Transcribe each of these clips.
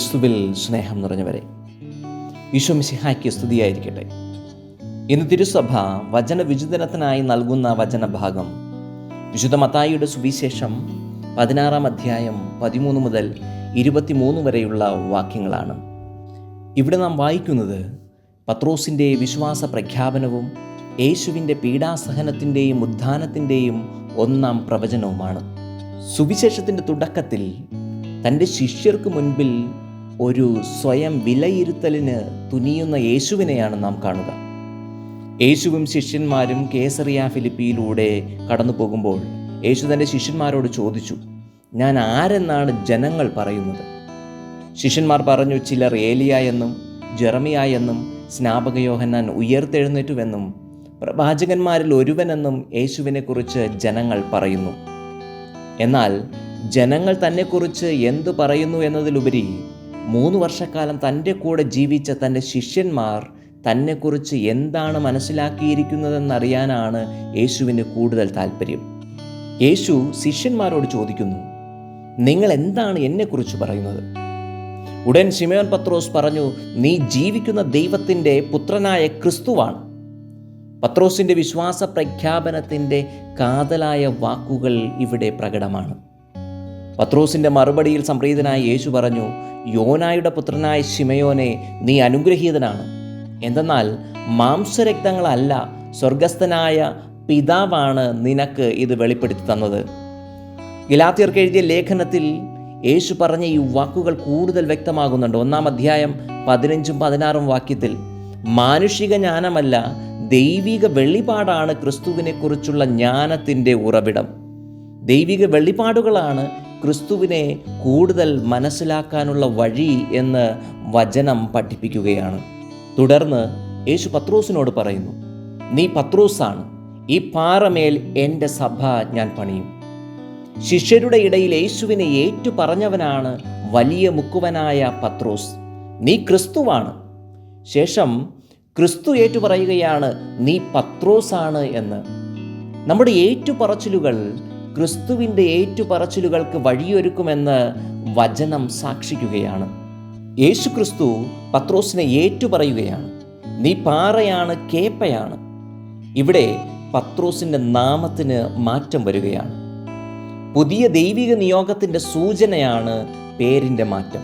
ക്രിസ്തുവിൽ സ്നേഹം നിറഞ്ഞവരെ ഈശോ മിശിഹായ്ക്ക് സ്തുതിയായിരിക്കട്ടെ. ഇന്ന് തിരുസഭ വചനവിചിതനത്തിനായി നൽകുന്ന വചനഭാഗം വിശുദ്ധ മത്തായിയുടെ സുവിശേഷം പതിനാറാം അധ്യായം പതിമൂന്ന് മുതൽ ഇരുപത്തിമൂന്ന് വരെയുള്ള വാക്യങ്ങളാണ്. ഇവിടെ നാം വായിക്കുന്നത് പത്രോസിന്റെ വിശ്വാസ പ്രഖ്യാപനവും യേശുവിന്റെ പീഡാസഹനത്തിന്റെയും ഉദ്ധാനത്തിന്റെയും ഒന്നാം പ്രവചനവുമാണ്. സുവിശേഷത്തിന്റെ തുടക്കത്തിൽ തന്റെ ശിഷ്യർക്ക് മുൻപിൽ ഒരു സ്വയം വിലയിരുത്തലിന് തുനിയുന്ന യേശുവിനെയാണ് നാം കാണുക. യേശുവും ശിഷ്യന്മാരും കേസറിയ ഫിലിപ്പിയിലൂടെ കടന്നു പോകുമ്പോൾ യേശു തന്റെ ശിഷ്യന്മാരോട് ചോദിച്ചു ഞാൻ ആരെന്നാണ് ജനങ്ങൾ പറയുന്നത്? ശിഷ്യന്മാർ പറഞ്ഞു ചിലർ ഏലിയ എന്നും ജെറമിയ എന്നും സ്നാപക യോഹന്നാൻ ഉയർത്തെഴുന്നേറ്റുവെന്നും പ്രവാചകന്മാരിൽ ഒരുവനെന്നും യേശുവിനെക്കുറിച്ച് ജനങ്ങൾ പറയുന്നു. എന്നാൽ ജനങ്ങൾ തന്നെക്കുറിച്ച് എന്തു പറയുന്നു എന്നതിലുപരി മൂന്ന് വർഷക്കാലം തന്റെ കൂടെ ജീവിച്ച തന്റെ ശിഷ്യന്മാർ തന്നെക്കുറിച്ച് എന്താണ് മനസ്സിലാക്കിയിരിക്കുന്നതെന്നറിയാനാണ് യേശുവിന് കൂടുതൽ താല്പര്യം യേശു ശിഷ്യന്മാരോട് ചോദിക്കുന്നു നിങ്ങൾ എന്താണ് എന്നെക്കുറിച്ച് പറയുന്നത്? ഉടൻ ശിമയോൻ പത്രോസ് പറഞ്ഞു നീ ജീവിക്കുന്ന ദൈവത്തിന്റെ പുത്രനായ ക്രിസ്തുവാണ്. പത്രോസിന്റെ വിശ്വാസ പ്രഖ്യാപനത്തിന്റെ കാതലായ വാക്കുകൾ ഇവിടെ പ്രകടമാണ്. പത്രോസിന്റെ മറുപടിയിൽ സംപ്രീതനായ യേശു പറഞ്ഞു യോനായുടെ പുത്രനായ ശിമയോനെ നീ അനുഗ്രഹീതനാണ്. എന്തെന്നാൽ മാംസരക്തങ്ങളല്ല സ്വർഗസ്ഥനായ പിതാവാണ് നിനക്ക് ഇത് വെളിപ്പെടുത്തി തന്നത്. ഗലാത്തിയർക്ക് എഴുതിയ ലേഖനത്തിൽ യേശു പറഞ്ഞ ഈ വാക്കുകൾ കൂടുതൽ വ്യക്തമാകുന്നുണ്ട്. ഒന്നാം അധ്യായം പതിനഞ്ചും പതിനാറും വാക്യത്തിൽ മാനുഷിക ജ്ഞാനമല്ല ദൈവിക വെളിപാടാണ് ക്രിസ്തുവിനെക്കുറിച്ചുള്ള ജ്ഞാനത്തിന്റെ ഉറവിടം. ദൈവിക വെളിപാടുകളാണ് ക്രിസ്തുവിനെ കൂടുതൽ മനസ്സിലാക്കാനുള്ള വഴി എന്ന് വചനം പഠിപ്പിക്കുകയാണ്. തുടർന്ന് യേശു പത്രോസിനോട് പറയുന്നു നീ പത്രോസാണ് ഈ പാറമേൽ എന്റെ സഭ ഞാൻ പണിയും. ശിഷ്യരുടെ ഇടയിൽ യേശുവിനെ ഏറ്റു പറഞ്ഞവനാണ് വലിയ മുക്കുവനായ പത്രോസ്. നീ ക്രിസ്തുവാണ്. ശേഷം ക്രിസ്തു ഏറ്റു പറയുകയാണ് നീ പത്രോസാണ് എന്ന്. നമ്മുടെ ഏറ്റുപറച്ചിലുകൾ ക്രിസ്തുവിന്റെ ഏറ്റുപറച്ചിലുകൾക്ക് വഴിയൊരുക്കുമെന്ന് വചനം സാക്ഷിക്കുകയാണ്. യേശു ക്രിസ്തു പത്രോസിനെ ഏറ്റുപറയുകയാണ്. നീ പാറയാണ് കേപ്പയാണ്. ഇവിടെ പത്രോസിന്റെ നാമത്തിന് മാറ്റം വരികയാണ്. പുതിയ ദൈവിക നിയോഗത്തിന്റെ സൂചനയാണ് പേരിന്റെ മാറ്റം.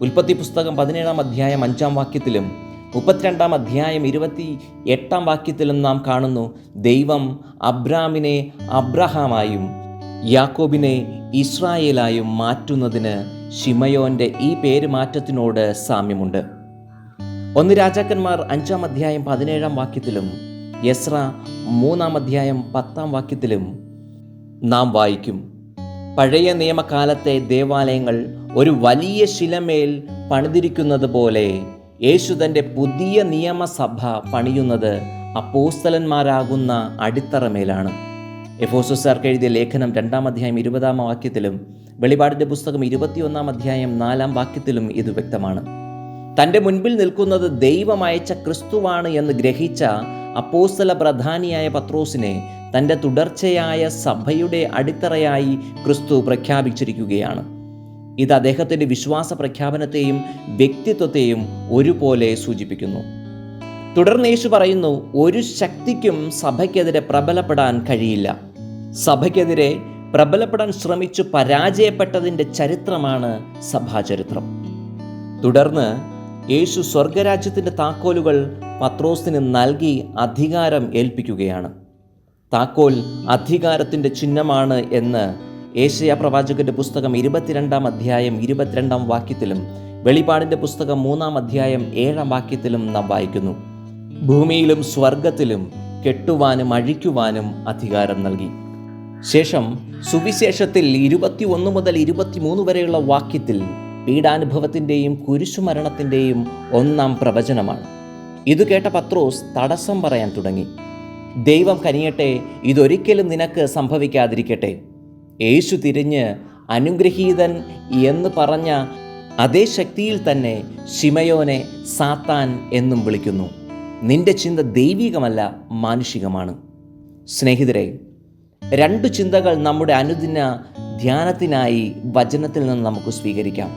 ഉൽപ്പത്തി പുസ്തകം പതിനേഴാം അധ്യായം അഞ്ചാം വാക്യത്തിലും മുപ്പത്തിരണ്ടാം അധ്യായം ഇരുപത്തി എട്ടാം വാക്യത്തിലും നാം കാണുന്നു ദൈവം അബ്രാമിനെ അബ്രഹാമായും യാക്കോബിനെ ഇസ്രായേലായും മാറ്റുന്നതിന് ഷിമയോന്റെ ഈ പേര് മാറ്റത്തിനോട് സാമ്യമുണ്ട്. ഒന്ന് രാജാക്കന്മാർ അഞ്ചാം അധ്യായം പതിനേഴാം വാക്യത്തിലും യസ്ര മൂന്നാം അധ്യായം പത്താം വാക്യത്തിലും നാം വായിക്കും. പഴയ നിയമകാലത്തെ ദേവാലയങ്ങൾ ഒരു വലിയ ശിലമേൽ പണിതിരിക്കുന്നത് പോലെ യേശു തന്റെ പുതിയ നിയമസഭ പണിയുന്നത് അപ്പോസ്തലന്മാരാകുന്ന അടിത്തറമേലാണ്. എഫോസുസാർക്ക് എഴുതിയ ലേഖനം രണ്ടാം അധ്യായം ഇരുപതാം വാക്യത്തിലും വെളിപാടിന്റെ പുസ്തകം ഇരുപത്തിയൊന്നാം അധ്യായം നാലാം വാക്യത്തിലും ഇത് വ്യക്തമാണ്. തന്റെ മുൻപിൽ നിൽക്കുന്നത് ദൈവം അയച്ച ക്രിസ്തുവാണ് എന്ന് ഗ്രഹിച്ച അപ്പോസ്തല പ്രധാനിയായ പത്രോസിനെ തന്റെ തുടർച്ചയായ സഭയുടെ അടിത്തറയായി ക്രിസ്തു പ്രഖ്യാപിച്ചിരിക്കുകയാണ്. ഇത് അദ്ദേഹത്തിന്റെ വിശ്വാസ പ്രഖ്യാപനത്തെയും വ്യക്തിത്വത്തെയും ഒരുപോലെ സൂചിപ്പിക്കുന്നു. തുടർന്ന് യേശു പറയുന്നു ഒരു ശക്തിക്കും സഭയ്ക്കെതിരെ പ്രബലപ്പെടാൻ കഴിയില്ല. സഭയ്ക്കെതിരെ പ്രബലപ്പെടാൻ ശ്രമിച്ചു പരാജയപ്പെട്ടതിന്റെ ചരിത്രമാണ് സഭാചരിത്രം. തുടർന്ന് യേശു സ്വർഗരാജ്യത്തിന്റെ താക്കോലുകൾ പത്രോസിന് നൽകി അധികാരം ഏൽപ്പിക്കുകയാണ്. താക്കോൽ അധികാരത്തിന്റെ ചിഹ്നമാണ് എന്ന് ഏഷ്യ പ്രവാചകന്റെ പുസ്തകം ഇരുപത്തിരണ്ടാം അധ്യായം ഇരുപത്തിരണ്ടാം വാക്യത്തിലും വെളിപാടിന്റെ പുസ്തകം മൂന്നാം അധ്യായം ഏഴാം വാക്യത്തിലും നാം വായിക്കുന്നു. ഭൂമിയിലും സ്വർഗത്തിലും കെട്ടുവാനും അഴിക്കുവാനും അധികാരം നൽകി. ശേഷം സുവിശേഷത്തിൽ ഇരുപത്തി ഒന്ന് മുതൽ ഇരുപത്തിമൂന്ന് വരെയുള്ള വാക്യത്തിൽ പീഡാനുഭവത്തിന്റെയും കുരിശുമരണത്തിന്റെയും ഒന്നാം പ്രവചനമാണ്. ഇത് കേട്ട പത്രോസ് തടസ്സം പറയാൻ തുടങ്ങി. ദൈവം കനിയട്ടെ ഇതൊരിക്കലും നിനക്ക് സംഭവിക്കാതിരിക്കട്ടെ. യേശു തിരിഞ്ഞ് അനുഗ്രഹീതൻ എന്ന് പറഞ്ഞ അതേ ശക്തിയിൽ തന്നെ ശിമയോനെ സാത്താൻ എന്നും വിളിക്കുന്നു. നിന്റെ ചിന്ത ദൈവികമല്ല മാനുഷികമാണ്. സ്നേഹിതരെ രണ്ട് ചിന്തകൾ നമ്മുടെ അനുദിന ധ്യാനത്തിനായി വചനത്തിൽ നിന്ന് നമുക്ക് സ്വീകരിക്കാം.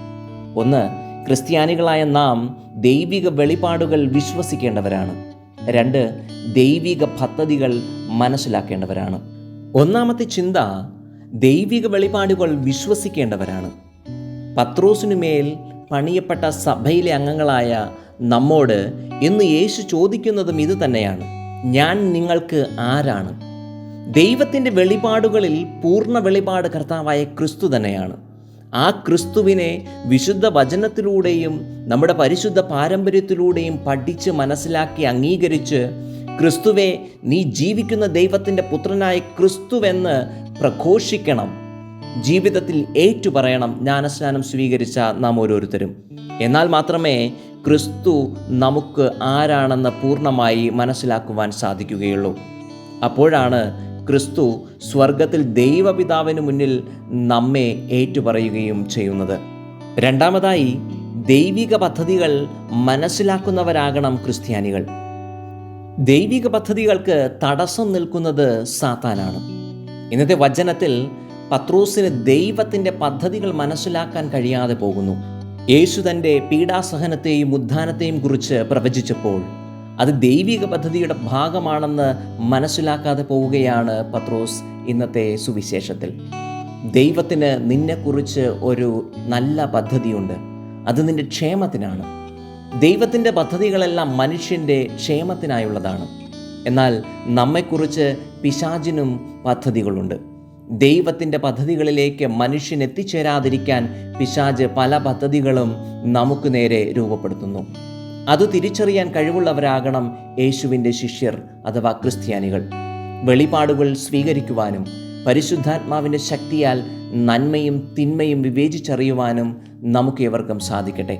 ഒന്ന് ക്രിസ്ത്യാനികളായ നാം ദൈവിക വെളിപാടുകൾ വിശ്വസിക്കേണ്ടവരാണ്. രണ്ട് ദൈവിക പദ്ധതികൾ മനസ്സിലാക്കേണ്ടവരാണ്. ഒന്നാമത്തെ ചിന്ത ദൈവിക വെളിപാടുകൾ വിശ്വസിക്കേണ്ടവരാണ്. പത്രോസിനുമേൽ പണിയപ്പെട്ട സഭയിലെ അംഗങ്ങളായ നമ്മോട് ഇന്ന് യേശു ചോദിക്കുന്നതും ഇത് തന്നെയാണ്. ഞാൻ നിങ്ങൾക്ക് ആരാണ്? ദൈവത്തിന്റെ വെളിപാടുകളിൽ പൂർണ വെളിപാട് കർത്താവായ ക്രിസ്തു തന്നെയാണ്. ആ ക്രിസ്തുവിനെ വിശുദ്ധ വചനത്തിലൂടെയും നമ്മുടെ പരിശുദ്ധ പാരമ്പര്യത്തിലൂടെയും പഠിച്ച് മനസ്സിലാക്കി അംഗീകരിച്ച് ക്രിസ്തുവെ നീ ജീവിക്കുന്ന ദൈവത്തിന്റെ പുത്രനായ ക്രിസ്തുവെന്ന് പ്രഘോഷിക്കണം. ജീവിതത്തിൽ ഏറ്റുപറയണം. ജ്ഞാനസ്നാനം സ്വീകരിച്ച നാം ഓരോരുത്തരും. എന്നാൽ മാത്രമേ ക്രിസ്തു നമുക്ക് ആരാണെന്ന് പൂർണമായി മനസ്സിലാക്കുവാൻ സാധിക്കുകയുള്ളൂ. അപ്പോഴാണ് ക്രിസ്തു സ്വർഗത്തിൽ ദൈവപിതാവിന് മുന്നിൽ നമ്മെ ഏറ്റുപറയുകയും ചെയ്യുന്നത്. രണ്ടാമതായി ദൈവിക പദ്ധതികൾ മനസ്സിലാക്കുന്നവരാകണം ക്രിസ്ത്യാനികൾ. ദൈവിക പദ്ധതികൾക്ക് തടസ്സം നിൽക്കുന്നത് സാത്താനാണ്. ഇന്നത്തെ വചനത്തിൽ പത്രോസിന് ദൈവത്തിന്റെ പദ്ധതികൾ മനസ്സിലാക്കാൻ കഴിയാതെ പോകുന്നു. യേശു തന്റെ പീഡാസഹനത്തെയും ഉദ്ധാനത്തെയും കുറിച്ച് പ്രവചിച്ചപ്പോൾ അത് ദൈവിക പദ്ധതിയുടെ ഭാഗമാണെന്ന് മനസ്സിലാക്കാതെ പോവുകയാണ് പത്രോസ് ഇന്നത്തെ സുവിശേഷത്തിൽ. ദൈവത്തിന് നിന്നെക്കുറിച്ച് ഒരു നല്ല പദ്ധതിയുണ്ട്. അത് നിന്റെ ക്ഷേമത്തിനാണ്. ദൈവത്തിന്റെ പദ്ധതികളെല്ലാം മനുഷ്യന്റെ ക്ഷേമത്തിനായുള്ളതാണ്. എന്നാൽ നമ്മെക്കുറിച്ച് പിശാചിനും പദ്ധതികളുണ്ട്. ദൈവത്തിന്റെ പദ്ധതികളിലേക്ക് മനുഷ്യൻ എത്തിച്ചേരാതിരിക്കാൻ പിശാജ് പല പദ്ധതികളും നമുക്ക് നേരെ രൂപപ്പെടുത്തുന്നു. അത് തിരിച്ചറിയാൻ കഴിവുള്ളവരാകണം യേശുവിന്റെ ശിഷ്യർ അഥവാ ക്രിസ്ത്യാനികൾ. വെളിപാടുകൾ സ്വീകരിക്കുവാനും പരിശുദ്ധാത്മാവിന്റെ ശക്തിയാൽ നന്മയും തിന്മയും വിവേചിച്ചറിയുവാനും നമുക്ക് ഇവർക്കും സാധിക്കട്ടെ.